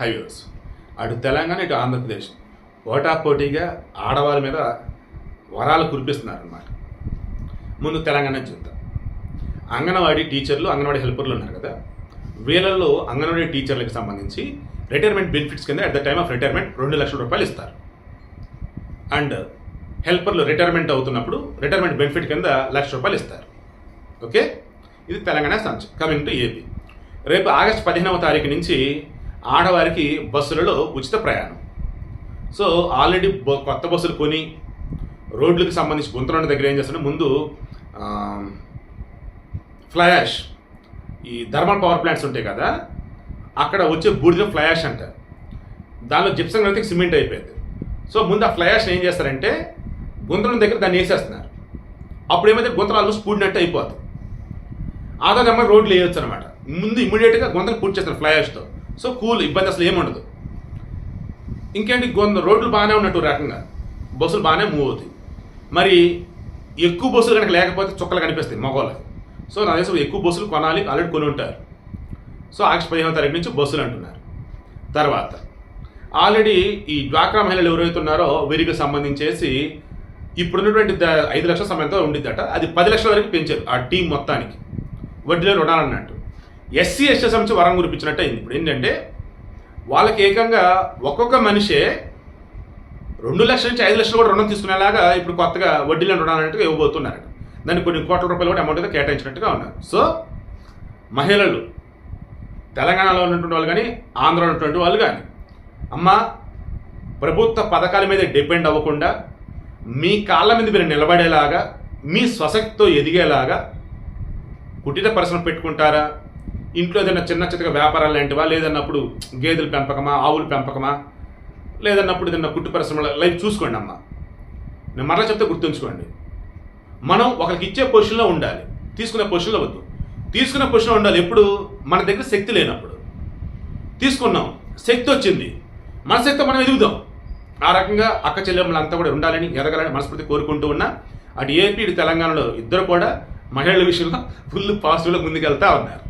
Highways. అటు తెలంగాణ ఇటు ఆంధ్రప్రదేశ్. పోటా పోటీగా ఆడవాళ్ళ మీద వరాలు కురిపిస్తున్నారనమాట ముందు తెలంగాణ చూద్దాం. అంగన్వాడీ టీచర్లు అంగన్వాడీ హెల్పర్లు ఉన్నారు కదా. వీళ్ళల్లో అంగన్వాడీ టీచర్లకు సంబంధించి రిటైర్మెంట్ బెనిఫిట్స్ కింద at the time of retirement రెండు లక్షల రూపాయలు ఇస్తారు. అండ్ హెల్పర్లు రిటైర్మెంట్ అవుతున్నప్పుడు రిటైర్మెంట్ బెనిఫిట్ కింద లక్ష రూపాయలు ఇస్తారు. ఓకే? ఇది తెలంగాణ సంచ కమింగ్ టు ఏపీ. రేపు ఆగస్ట్ పదిహేనవ తారీఖు నుంచి ఆడవారికి బస్సులలో ఉచిత ప్రయాణం. సో ఆల్రెడీ కొత్త బస్సులు కొని రోడ్లకు సంబంధించి గుంతలున్న దగ్గర ఏం చేస్తాడు ముందు ఆ, ఫ్లై యాష్ ఈ థర్మల్ పవర్ ప్లాంట్స్ ఉంటాయి కదా అక్కడ వచ్చే బూడిద ఫ్లై యాష్ అంటారు దానిలో జిప్సం కలిపి సిమెంట్ అయిపోయింది. సో ముందు ఆ ఫ్లై యాష్ ఏం చేస్తారంటే గుంతలం దగ్గర దాన్ని వేసేస్తున్నారు. అప్పుడు ఏమైతే గుంతలు స్పూడినట్టు అయిపోతుంది ఆ తర్వాత రోడ్లు వేయొచ్చు అనమాట ముందు ఇమీడియట్గా గుంతలు పూర్తి చేస్తారు ఫ్లై యాష్తో. సో కూల్ ఇబ్బంది అసలు ఏముండదు. ఇంకేంటి కొంత రోడ్లు బాగానే ఉన్నట్టు రకంగా. బస్సులు బాగానే మూవ్ అవుతాయి. మరి ఎక్కువ బస్సులు కనుక లేకపోతే చుక్కలు కనిపిస్తాయి మగవాళ్ళకి. సో నా దేశం ఎక్కువ బస్సులు కొనాలి ఆల్రెడీ కొని ఉంటారు. సో ఆగస్టు పదిహేను తారీఖు నుంచి బస్సులు అంటున్నారు. తర్వాత ఆల్రెడీ ఈ డ్వాక్రా మహిళలు ఎవరైతే ఉన్నారో వీరికి సంబంధించేసి ఇప్పుడున్నటువంటి ఐదు లక్షల సమయంతో ఉండిద్దట. అది పది లక్షల వరకు పెంచారు ఆ టీం మొత్తానికి. వడ్డీలో రుణాలన్నట్టు ఎస్సీ ఎస్టీ సంబంధించి వరం కురిపించినట్టు అయింది. ఇప్పుడు ఏంటంటే వాళ్ళకి ఏకంగా ఒక్కొక్క మనిషే రెండు లక్షల నుంచి ఐదు లక్షలు కూడా రుణం తీసుకునేలాగా ఇప్పుడు కొత్తగా వడ్డీలో రుణాలంటే ఇవ్వబోతున్నారు దానికి కొన్ని కోట్ల రూపాయలు కూడా అమౌంట్ అయితే కేటాయించినట్టుగా ఉన్నారు. సో మహిళలు తెలంగాణలో ఉన్నటువంటి వాళ్ళు కానీ ఆంధ్రలో ఉన్నటువంటి వాళ్ళు కానీ అమ్మ ప్రభుత్వ పథకాల మీద డిపెండ్ అవ్వకుండా మీ కాళ్ళ మీద మీరు నిలబడేలాగా మీ స్వశక్తితో ఎదిగేలాగా కుటీర పరిశ్రమ పెట్టుకుంటారా? ఇంట్లో ఏదైనా చిన్న చిన్నగా వ్యాపారాలు లాంటివా? లేదన్నప్పుడు గేదెల పెంపకమా? ఆవుల పెంపకమా? లేదన్నప్పుడు ఏదైనా కుట్టు పరిశ్రమల లైఫ్ చూసుకోండి అమ్మ. నేను మరలా చెప్తే గుర్తుంచుకోండి. మనం ఒకరికి ఇచ్చే పొజిషన్లో ఉండాలి. తీసుకునే పొజిషన్లో వద్దు. తీసుకునే పొజిషన్లో ఉండాలి. ఎప్పుడు? మన దగ్గర శక్తి లేనప్పుడు. తీసుకున్నాం. శక్తి వచ్చింది. మన శక్తి మనం ఎదుగుదాం. ఆ రకంగా అక్క చెల్లెమ్మలంతా కూడా ఉండాలని ఎదగాలని మనస్ఫూర్తి కోరుకుంటూ ఉన్నా అటు ఏపీ ఇటు తెలంగాణలో ఇద్దరు కూడా మహిళల విషయంలో ఫుల్ పాజిటివ్లో ముందుకెళ్తా ఉన్నారు.